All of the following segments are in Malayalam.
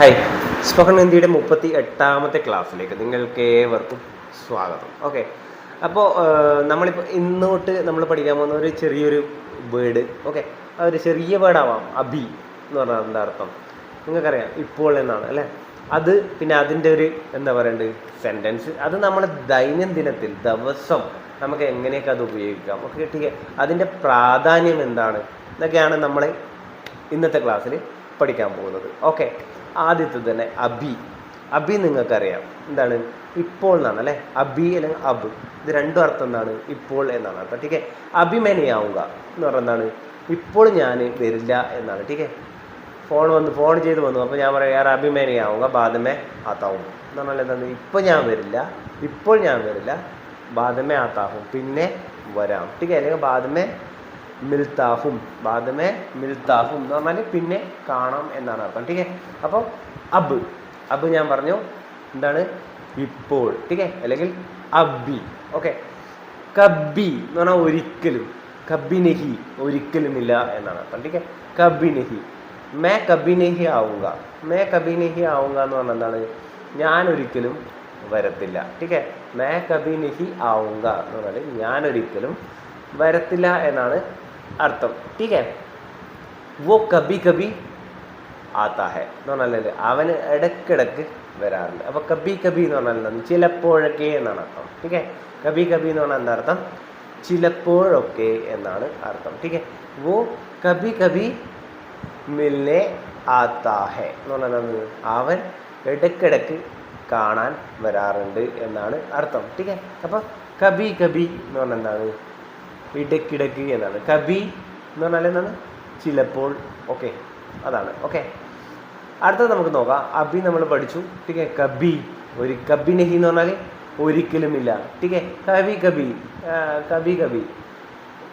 ഹായ് സ്പോക്കൺ ഹിന്ദിയുടെ മുപ്പത്തി എട്ടാമത്തെ ക്ലാസ്സിലേക്ക് നിങ്ങൾക്ക് ഏവർക്കും സ്വാഗതം. ഓക്കെ അപ്പോൾ നമ്മളിപ്പോൾ ഇന്നോട്ട് നമ്മൾ പഠിക്കാൻ പോകുന്ന ഒരു ചെറിയൊരു വേർഡ് ഓക്കെ ആ ഒരു ചെറിയ വേർഡാവാം അബി എന്ന് പറഞ്ഞാൽ എന്താ അർത്ഥം? നിങ്ങൾക്കറിയാം ഇപ്പോൾ എന്നാണ് അല്ലേ? അത് പിന്നെ അതിന്റെ ഒരു എന്താ പറയണ്ടത് സെന്റൻസ് അത് നമ്മൾ ദൈനംദിനത്തിൽ ദിവസം നമുക്ക് എങ്ങനെയൊക്കെ അത് ഉപയോഗിക്കാം? ഓക്കെ ടീക്കെ അതിന്റെ പ്രാധാന്യം എന്താണ്? എന്നൊക്കെയാണ് നമ്മൾ ഇന്നത്തെ ക്ലാസ്സിൽ പഠിക്കാൻ പോകുന്നത്. ഓക്കെ ആദ്യത്തെ തന്നെ അബി. അബി നിങ്ങൾക്കറിയാം. എന്താണ്? ഇപ്പോൾ എന്നാണ് അല്ലേ? അബി അല്ലെങ്കിൽ അബ്. ഇത് രണ്ടും അർത്ഥം എന്താണ്? ഇപ്പോൾ എന്നാണ് അർത്ഥം. ടീക്കെ അഭിമനിയാവുക എന്ന് പറഞ്ഞാണ് ഇപ്പോൾ ഞാൻ വരില്ല എന്നാണ്. ടീക്കെ ഫോൺ വന്ന് ഫോൺ ചെയ്ത് വന്നു. അപ്പോൾ ഞാൻ പറയാം യാർ അഭിമനിയാവുക ബാദമേ ആത്താവും. എന്ന് പറഞ്ഞാൽ എന്താണ്? ഇപ്പോൾ ഞാൻ വരില്ല ഇപ്പോൾ ഞാൻ വരില്ല ബാദമേ ആത്താവും. പിന്നെ വരാം. ടീക്കെ അല്ലെങ്കിൽ ബാദമേ മിൽത്താഹും ബാദമേ മിൽത്താഹും എന്ന് പറഞ്ഞാൽ പിന്നെ കാണാം എന്നാണ് അർത്ഥം. ടീക്കെ അപ്പം അബ്. അബ് ഞാൻ പറഞ്ഞു എന്താണ്? ഇപ്പോൾ. ടീക്കെ അല്ലെങ്കിൽ അബി ഓക്കെ. കബി എന്ന് പറഞ്ഞാൽ ഒരിക്കലും. കബിനഹി ഒരിക്കലുമില്ല എന്നാണ് അർത്ഥം. ടീക്കെ കബിനഹി മേ കബിനഹി ആവുക മേ കബിനഹി ആവുക എന്ന് പറഞ്ഞാൽ എന്താണ്? ഞാൻ ഒരിക്കലും വരത്തില്ല. ടീക്കെ മേ കബിനഹി ആവുക എന്ന് പറഞ്ഞാൽ ഞാൻ ഒരിക്കലും വരത്തില്ല എന്നാണ് അർത്ഥം है? वो കബി कभी ആത്താ ഹെ എന്ന് പറഞ്ഞാൽ അവന് ഇടയ്ക്കിടയ്ക്ക് വരാറുണ്ട് അപ്പോൾ കബി കബി എന്ന് പറഞ്ഞാൽ ചിലപ്പോഴൊക്കെ എന്നാണ് അർത്ഥം ടീക്കെ കബി കബി എന്ന് പറഞ്ഞാൽ എന്താ അർത്ഥം ചിലപ്പോഴൊക്കെ എന്നാണ് അർത്ഥം ടീക്കെ വോ കബി കബി മിൽനെ ആത്താ ഹെ എന്ന് പറഞ്ഞാൽ അവൻ ഇടയ്ക്കിടയ്ക്ക് കാണാൻ വരാറുണ്ട് എന്നാണ് അർത്ഥം ടീക്കെ അപ്പോൾ കബി കബി എന്ന് പറഞ്ഞാൽ എന്താണ് ഇടയ്ക്കിടയ്ക്ക് എന്നാണ്. കബി എന്ന് പറഞ്ഞാൽ എന്താണ്? ചിലപ്പോൾ. ഓക്കെ. അതാണ്. ഓക്കെ. അടുത്തത് നമുക്ക് നോക്കാം. അബി നമ്മൾ പഠിച്ചു. ടീക്കെ കബി. ഒരു കബി നഹി എന്ന് പറഞ്ഞാൽ ഒരിക്കലുമില്ല ടീക്കെ കബി. കബി കബി കബി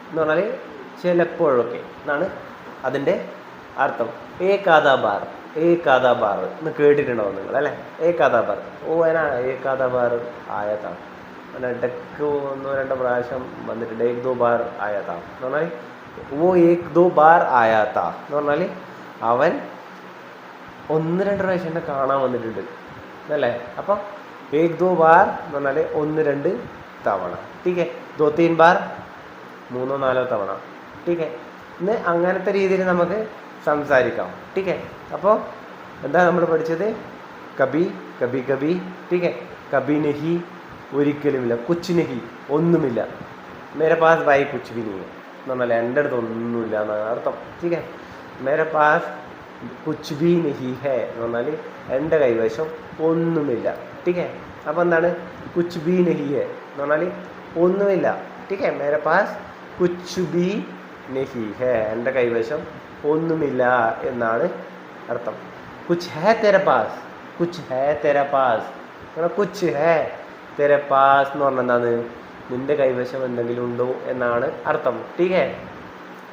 എന്ന് പറഞ്ഞാൽ ചിലപ്പോഴൊക്കെ എന്നാണ് അതിന്റെ അർത്ഥം. ഏ കഥാബാർ ഏ കഥാബാർ എന്ന് കേട്ടിട്ടുണ്ടാവും നിങ്ങൾ അല്ലേ? ഏ കഥാബാർ ഓ അതിനാ ഏ കഥാബാർ ആയതാണ്. അങ്ങനെ ഡെക്ക് ഒന്നോ രണ്ടോ പ്രാവശ്യം വന്നിട്ടുണ്ട് ഏക് ദോ ബാർ ആയാത്ത എന്ന് പറഞ്ഞാൽ ഓ ഏക് ദോ ബാർ ആയാത്ത എന്ന് പറഞ്ഞാൽ അവൻ ഒന്ന് രണ്ട് പ്രാവശ്യം എന്നെ കാണാൻ വന്നിട്ടുണ്ട്. അല്ലേ അപ്പം ഏക് ദോ ബാർ എന്ന് പറഞ്ഞാൽ ഒന്ന് രണ്ട് തവണ. ടീക്കെ ദോ തീൻ ബാർ മൂന്നോ നാലോ തവണ. ടീക്കെ ഇന്ന് അങ്ങനത്തെ രീതിയിൽ നമുക്ക് സംസാരിക്കാം. ടീക്കെ അപ്പോൾ എന്താ നമ്മൾ പഠിച്ചത്? കബി കബി കബി. ടീക്കെ കബി നഹി ഒരിക്കലുമില്ല. കുച്ച് ഒന്നുമില്ല. മേരെ പാസ് ബൈ കുച്ച് ബി നീ എന്ന് പറഞ്ഞാൽ എന്റെ അടുത്ത് ഒന്നുമില്ല എന്നാണ് അർത്ഥം. ടീക്കെ മേരെ പാസ് കുച്ച് ബി നഹി ഹേ എന്ന് പറഞ്ഞാൽ എന്റെ കൈവശം ഒന്നുമില്ല. ടീക്കെ അപ്പോൾ എന്താണ്? കുച്ച് ബി നഹി ഹേ എന്ന് പറഞ്ഞാൽ ഒന്നുമില്ല. ടീക്കെ മേരെ പാസ് കുച്ച് ബി നഹി ഹേ എന്റെ കൈവശം ഒന്നുമില്ല എന്നാണ് അർത്ഥം. കുച്ച് ഹേ തെര പാസ്. കുച്ച് ഹേ തെര പാസ്. കുച്ച് ഹേ തെര പാസ് എന്ന് പറഞ്ഞാൽ എന്താണ് നിന്റെ കൈവശം എന്തെങ്കിലും ഉണ്ടോ എന്നാണ് അർത്ഥം. ടീക്കേ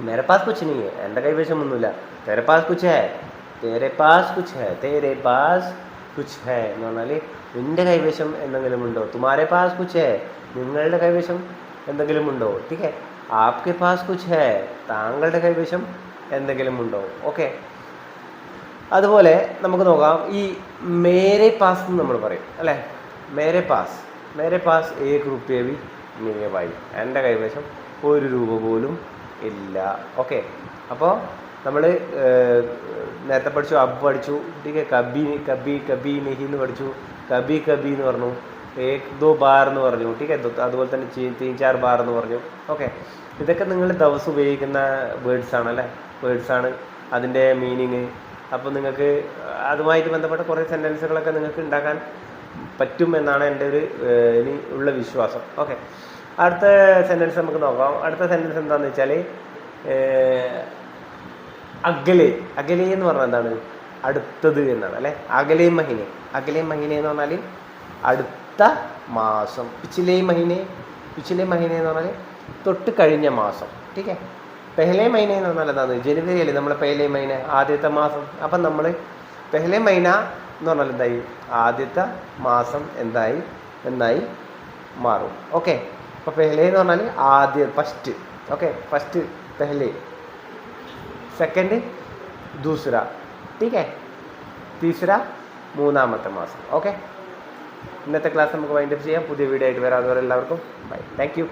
മേരെ പാസ് नहीं है എന്റെ കൈവശം ഒന്നുമില്ല. തെരെ പാസ് കുച്ച്. ഹേ തേരെ പാസ് കുച്ച്. ഹേ തേരെ പാസ് കുച്ച് ഹേ എന്ന് പറഞ്ഞാൽ നിന്റെ കൈവശം എന്തെങ്കിലും ഉണ്ടോ? തുമാരെ പാസ് കുച്ച്. ഹേ നിങ്ങളുടെ കൈവശം എന്തെങ്കിലും ഉണ്ടോ? ടീക്കേ ആപ്കെ പാസ് കുച്ച്. ഹേ താങ്കളുടെ കൈവശം എന്തെങ്കിലും ഉണ്ടോ? ഓക്കെ. അതുപോലെ നമുക്ക് നോക്കാം. ഈ മേരെ പാസ് എന്ന് നമ്മൾ പറയും. അല്ലേ? മേരെ പാസ് മേരെ പാസ് ഏക് റുപ്യ ബി നീയവായി എന്റെ കൈവശം ഒരു രൂപ പോലും ഇല്ല. ഓക്കെ അപ്പോൾ നമ്മൾ നേരത്തെ പഠിച്ചു അബ് പഠിച്ചു ടീക്ക് കബി കബി കബി മെഹി എന്ന് പഠിച്ചു. കബി കബി എന്ന് പറഞ്ഞു. ഏക് ദോ ബാർ എന്ന് പറഞ്ഞു. ടീക്ക് അതുപോലെ തന്നെ തീൻ ചാർ ബാർ എന്ന് പറഞ്ഞു. ഓക്കെ ഇതൊക്കെ നിങ്ങൾ ദിവസം ഉപയോഗിക്കുന്ന വേർഡ്സ് ആണ് അല്ലേ? വേർഡ്സ് ആണ് അതിന്റെ മീനിങ് അപ്പോൾ നിങ്ങൾക്ക് അതുമായിട്ട് ബന്ധപ്പെട്ട കുറേ സെന്റൻസുകളൊക്കെ നിങ്ങൾക്ക് ഉണ്ടാക്കാൻ പറ്റും എന്നാണ് എന്റെ ഒരു ഇനി ഉള്ള വിശ്വാസം. ഓക്കെ. അടുത്ത സെന്റൻസ് നമുക്ക് നോക്കാം. അടുത്ത സെന്റൻസ് എന്താണെന്ന് വെച്ചാൽ അഗലേ അഗലേ എന്ന് പറഞ്ഞാൽ എന്താണ്? അടുത്തത് എന്നാണ് അല്ലേ? അകലെ മഹിനെ. അകലെ മഹിനെ എന്ന് പറഞ്ഞാൽ അടുത്ത മാസം. പിച്ചിലെ മഹിനെ പിച്ചിലെ മഹിനെ എന്ന് പറഞ്ഞാൽ തൊട്ട് കഴിഞ്ഞ മാസം. ഠീക്ക്? പെഹലേ മൈന എന്ന് പറഞ്ഞാൽ എന്താണ്? ജനുവരി അല്ലേ നമ്മളെ പെഹലേ മൈന ആദ്യത്തെ മാസം. അപ്പം നമ്മൾ പെഹലേ മൈന എന്ന് പറഞ്ഞാൽ എന്തായി ആദ്യത്തെ മാസം എന്തായി എന്നായി മാറും ഓക്കെ അപ്പോൾ പെഹലെ എന്ന് പറഞ്ഞാൽ ആദ്യ ഫസ്റ്റ് ഓക്കെ ഫസ്റ്റ് പെഹലെ സെക്കൻഡ് दूसरा ठीक है തീശ്ര മൂന്നാമത്തെ മാസം ഓക്കെ ഇന്നത്തെ ക്ലാസ് നമുക്ക് വൈൻഡപ്പ് ചെയ്യാം പുതിയ വീഡിയോ ആയിട്ട് വരാം അതുവരെ എല്ലാവർക്കും ബൈ താങ്ക് യു